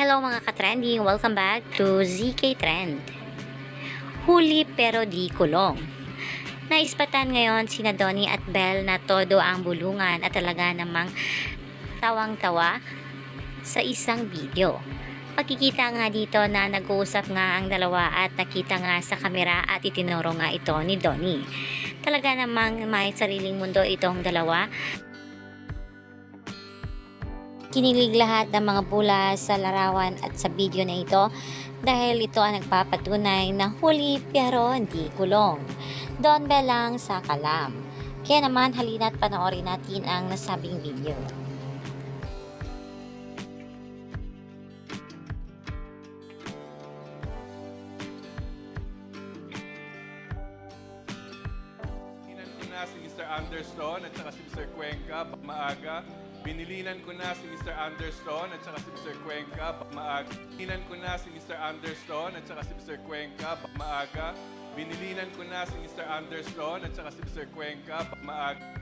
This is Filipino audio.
Hello mga ka-trending! Welcome back to ZK Trend. Huli pero di kulong. Naispatan ngayon sina Donnie at Belle na todo ang bulungan at talaga namang tawang-tawa sa isang video. Pagkikita nga dito na nag-uusap nga ang dalawa at nakita nga sa kamera at itinuro nga ito ni Donnie. Talaga namang may sariling mundo itong dalawa Kinilig lahat ng mga pula sa larawan at sa video na ito dahil ito ang nagpapatunay na huli pero hindi kulong. Don Bell lang sa kalam. Kaya naman halina't panoorin natin ang nasabing video. Na si Mr. Anderson at saka si Mr. Cuenca maaga. Binilinan ko na si Mr. Anderson at saka si Mr. Cuenca maaga. Binilinan ko na si Mr. Anderson at saka si Mr. Cuenca maaga. Binilinan ko na si Mr. Anderson at saka si Mr. Cuenca maaga.